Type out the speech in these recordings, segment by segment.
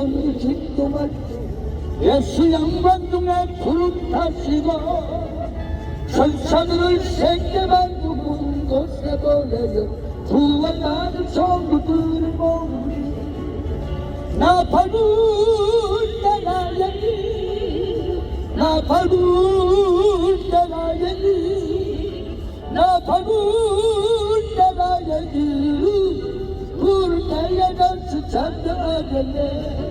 전직도 말고 예수 양반 중에 구름 타시고 천사들을 세계 만두군 곳에 보내려 구원받은 성도들을 모으리. 나 밟을 때가 예니? 나 밟을 때가 예니? 나 밟을 때가 예니? 부를 때에 dan스 잠자겠네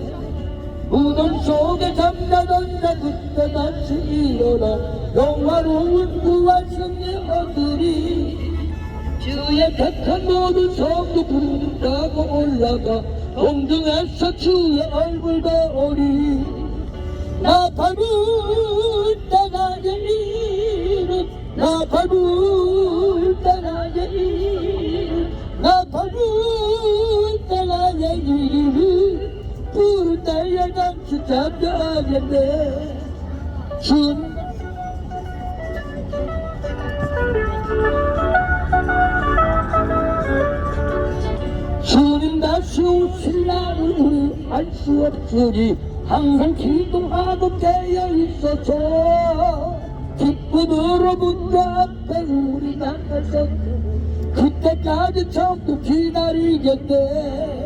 무덤 속에 잠자던 자 그때 다시 일어나 영화로운 구원 승리 얻으리 주의 택한 모든 성도 부름 타고 올라가 공중에서 주의 얼굴 보리 나 밟을 때가 예니 나 밟을 때가 예니 나 밟을 때가 예니 부를 dan스 잠자겠네. 주님 주님 다시 오실 날을 우리 알수 없으니 항상 기도하고 깨어 있어서 기쁨으로 문제 앞에 우리 나가서 그때까지 전부 기다리겠네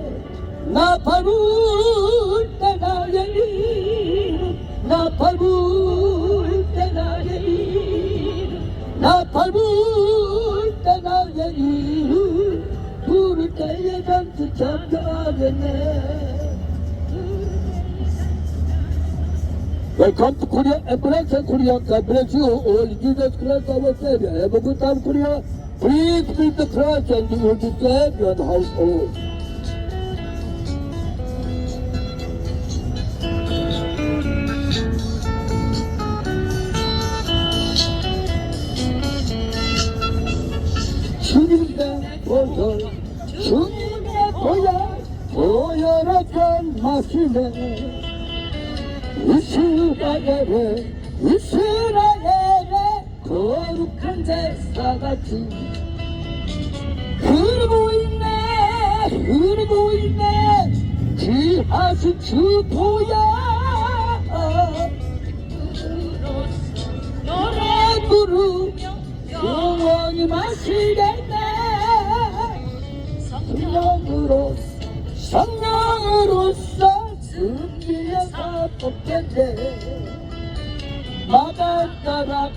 나 밟을 때가 예니 나 밟을 때가 예니 나 밟을 때가 예니 부를 때에 dansı 잠자겠네 Welcome to Korea, Ambulance and Korea. God bless you all. Jesus Christ our Savior. Have a good time, Korea. Please feed the Christ and you will be saved your household. 보혈, 주님의 보혈의 전 마시네. 이스라엘의 이스라엘의 거룩한 제사같이 흐르고 있네 흐르고 있네 귀하신 주보야 노래 부르며 영원히 마시겠네 성령으로 성령으로서 승리해서 뽑겠네. 마다따라파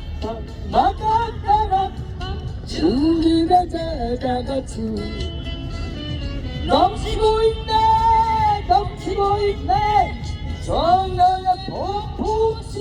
마다따라파 주님의 제자같이 넘치고 있네 넘치고 있네. 정령의 폭풍수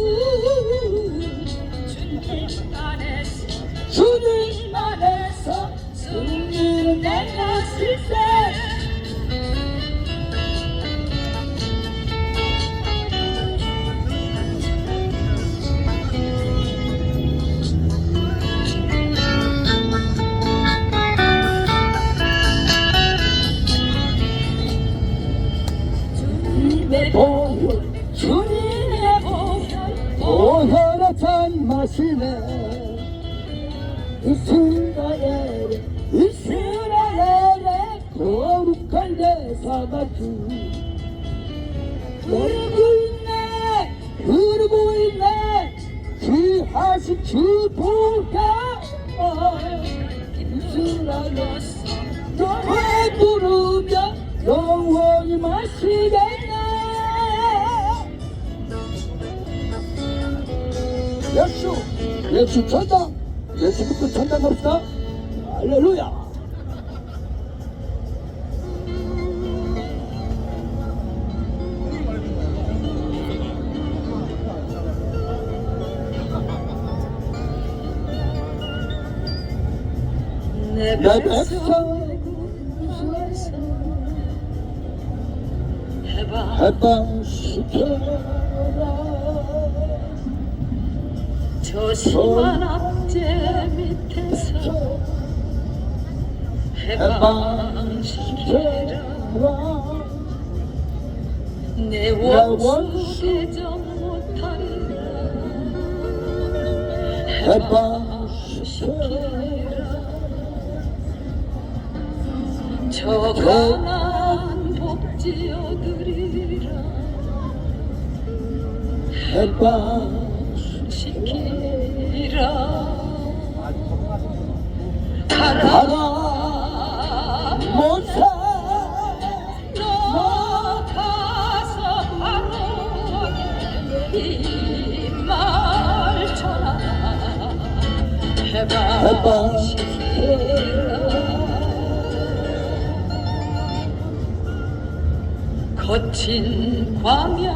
거룩한 제사같이 흐르고 있네 흐르고 있네 귀하신 주보가 이스라엘 노래 부르며 영원히 마시겠네 예수 예수 천당 예수 믿고 천당 갑시다. 할렐루야 내내 백성 백성 해봐 해방시켜라 저심 저 가난 지어드리라. 해방 시키라. 가라. 못사 너 가서 바로 이말 전하 해봐. 해방 거친 광야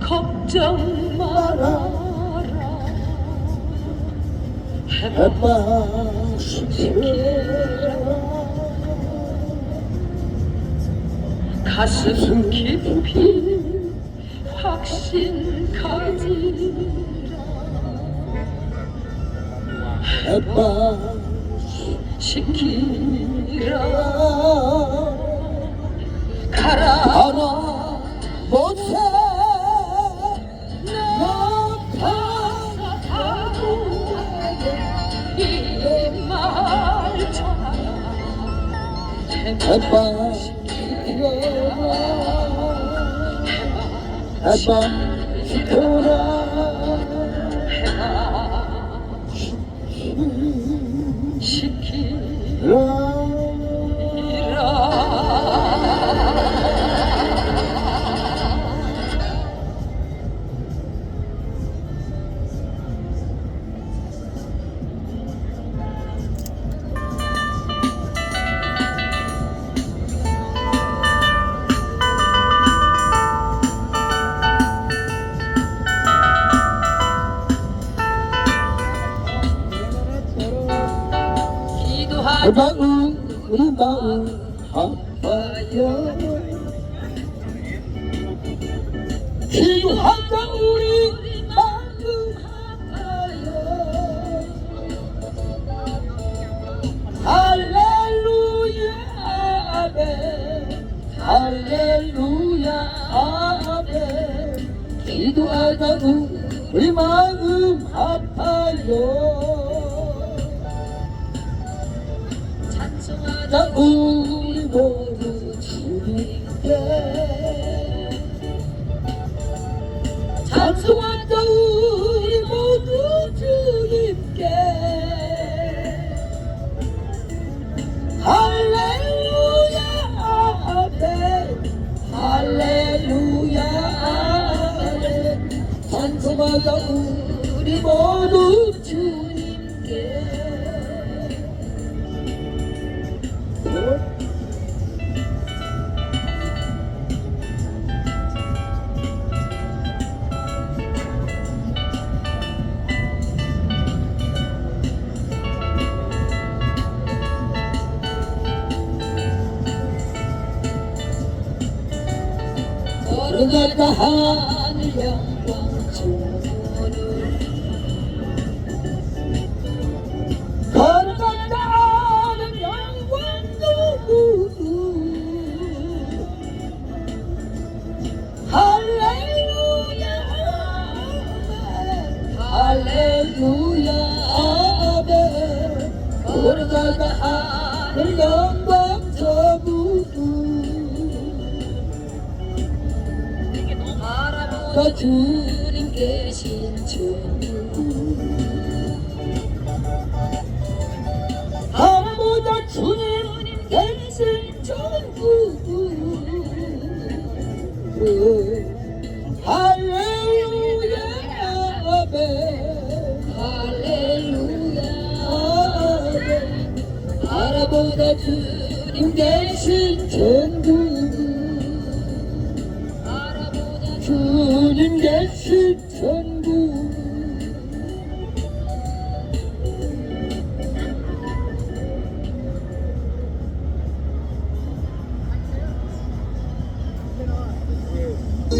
걱정 말아라. 해봐 해방 가슴 깊이 확신 가지라. 해방 시키라 너 가서 바로 이말 전하라 해방 해방 시켜라 기도하고 마음 찬송하자 자 우리 모두 주님께. 찬송하자 우리 모두 주님께. 할렐루야 아멘. 할렐루야 아멘. 찬송하자 우리 모두 주님 걸어가다 하늘 영광 걸어가다 하늘 영광 주를 할렐루야 할렐루야 아멘. 걸어가다 하늘 영광 나 주님 계신